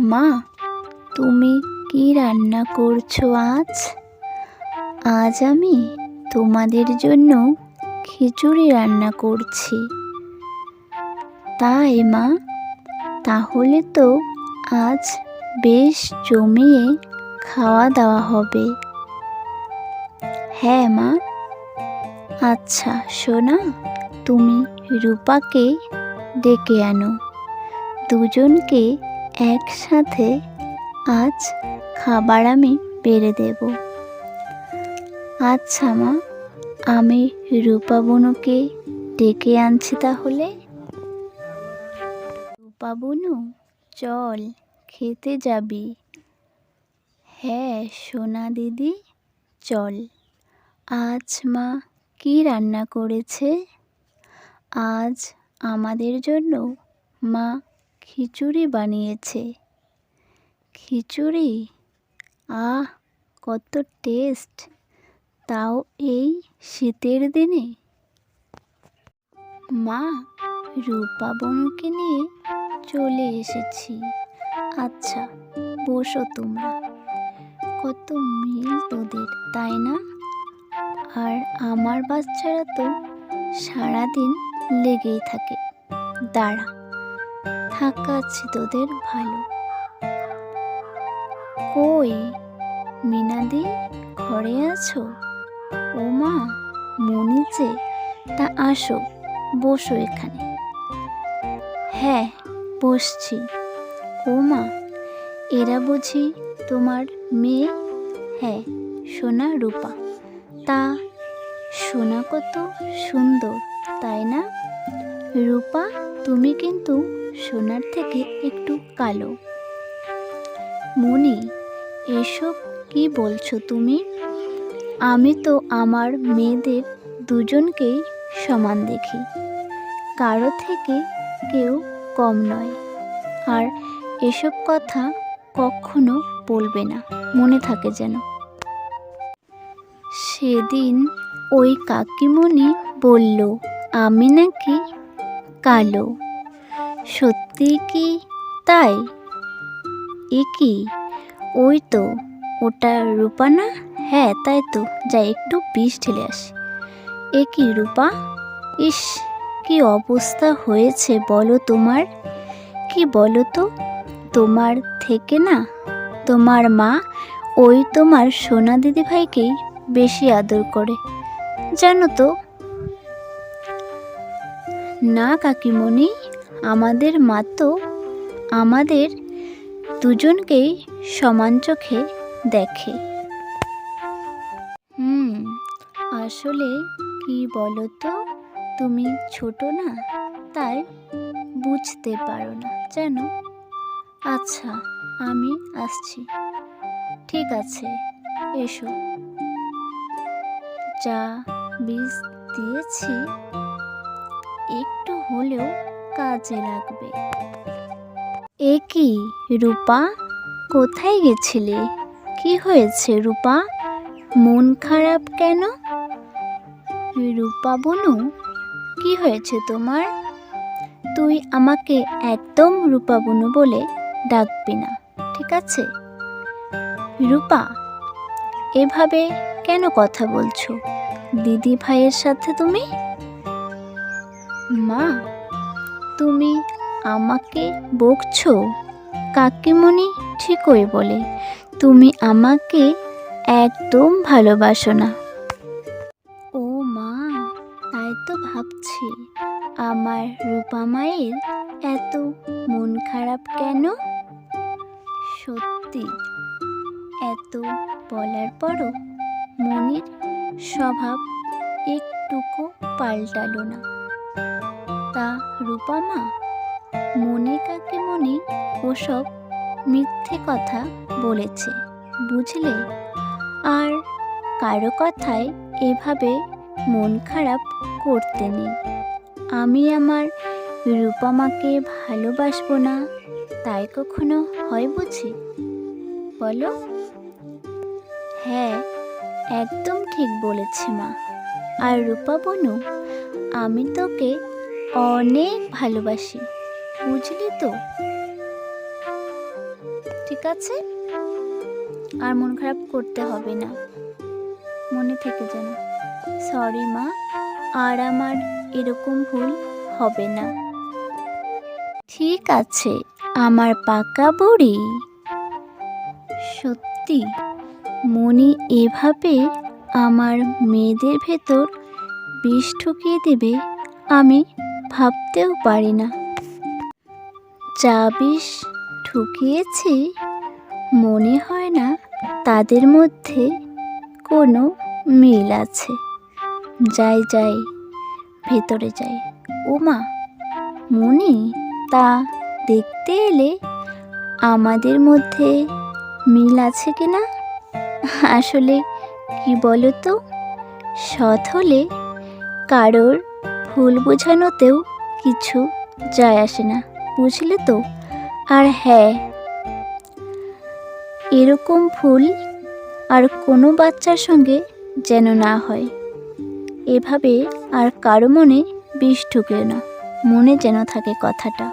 মা, তুমি কি রান্না করছ আজ? আজ আমি তোমাদের জন্য খিচুড়ি রান্না করছি। তাই মা, তাহলে তো আজ বেশ জমিয়ে খাওয়া দাওয়া হবে। হ্যাঁ মা। আচ্ছা সোনা, তুমি রূপাকে ডেকে আনো। দুজনকে একসাথে আজ খাবার আমি বেড়ে দেব। আচ্ছা মা, আমি রূপা বনুকে ডেকে আনছি তাহলে। রূপা বনু, চল, খেতে যাবি। হ্যাঁ সোনা দিদি, চল। আজ মা কি রান্না করেছে? আজ আমাদের জন্য মা খিচুড়ি বানিয়েছে। খিচুড়ি? আহ, কত টেস্ট! তাও এই শীতের দিনে? মা, রূপা বনুকে নিয়ে চলে এসেছি। আচ্ছা বসো তোমরা। কত মিল তোদের, তাই না? আর আমার বাচ্চারা তো সারাদিন লেগেই থাকে। দাঁড়া। থাকাচ্ছি তোদের ভালো। কই, মিনাদি, ঘরে আছো? ও মা, মনি যে, তা আসো, বসো এখানে। হ্যাঁ বসছি। ও মা, এরা বুঝি তোমার মেয়ে? হ্যাঁ সোনা রূপা। তা সোনা কত সুন্দর, তাই না? রূপা, তুমি কিন্তু সোনার থেকে একটু কালো। মনি, এসব কি বলছো তুমি? আমি তো আমার মেয়েদের দুজনকেই সমান দেখি। কারও থেকে কেউ কম নয়। আর এসব কথা কখনো বলবে না, মনে থাকে যেন। সেদিন ওই কাকিমণি বলল, আমি নাকি কালো? সত্যি কি তাই? এ কি? ওই তো, ওটা রূপা না? হ্যাঁ তাই তো। যাই, একটু বিষ ঢেলে আসি। এ কি রূপা? ইস, কি অবস্থা হয়েছে বলো তোমার। কি বলো তো? তোমার থেকে না? তোমার মা ওই তোমার সোনা দিদি ভাইকেই বেশি আদর করে। জানো তো? না, কাকিমণি আমাদের মা তো আমাদের দুজনকেই সমান চোখে দেখে। হুম, আসলে কি বলো তো তুমি ছোট না, তাই বুঝতে পারো না, জানো? আচ্ছা আমি আসছি। ঠিক আছে, এসো। যা বীজ দিয়েছি, একটু হলেও কাজে লাগবে। এ কি, রূপা? কোথায় গেছিলে? কি হয়েছে, রূপা? মন খারাপ কেন? রূপা বনু কি হয়েছে তোমার? তুই আমাকে একদম রূপা বনু বলে ডাকবি না, ঠিক আছে? রূপা, এভাবে কেন কথা বলছো? দিদি ভাইয়ের সাথে তুমি? মা তুমি আমাকে বকছো? কাকিমণি ঠিকই বলে, তুমি আমাকে একদম ভালোবাসো না। ও মা, তাই তো ভাবছি। আমার রূপা মায়ের এত মন খারাপ কেন? সত্যি, এত বলার পরও মনির স্বভাব একটুকু পাল্টালো না। তা রূপা মা? মনে কাকে মনে ওসব মিথ্যে কথা বলেছে, বুঝলে? আর কারও কথায় এভাবে মন খারাপ করতে নেই। আমি আমার রূপামাকে ভালোবাসবো না, তাই কখনো হয় বুঝি? বলো? হ্যাঁ একদম ঠিক বলেছে মা। আর রূপা বনু, আমি তোকে অনেক ভালোবাসি, বুঝলি তো? ঠিক আছে? আর মন খারাপ করতে হবে না। মনে থেকে যেন, সরি মা, আর আমার এরকম ভুল হবে না। ঠিক আছে, আমার পাকা বুড়ি। সত্যি, মনি এভাবে আমার মেয়েদের ভেতর বিষ ঠুকিয়ে দেবে, আমি ভাবতেও পারি না। যা বিষ ঢুকিয়েছি মনে হয় না তাদের মধ্যে কোনো মিল আছে। যাই যাই, ভেতরে যাই। ওমা, মনি, তা দেখতে এলে আমাদের মধ্যে মিল আছে কি না? আসলে কি বলো তো সৎ হলে কারোর ভুল বোঝানোতেও কিছু যায় আসে না, বুঝলে তো? আর হ্যাঁ এরকম ভুল আর কোনো বাচ্চার সঙ্গে যেন না হয়। এভাবে আর কারও মনে বিষ ঢুকে না, মনে যেন থাকে কথাটা।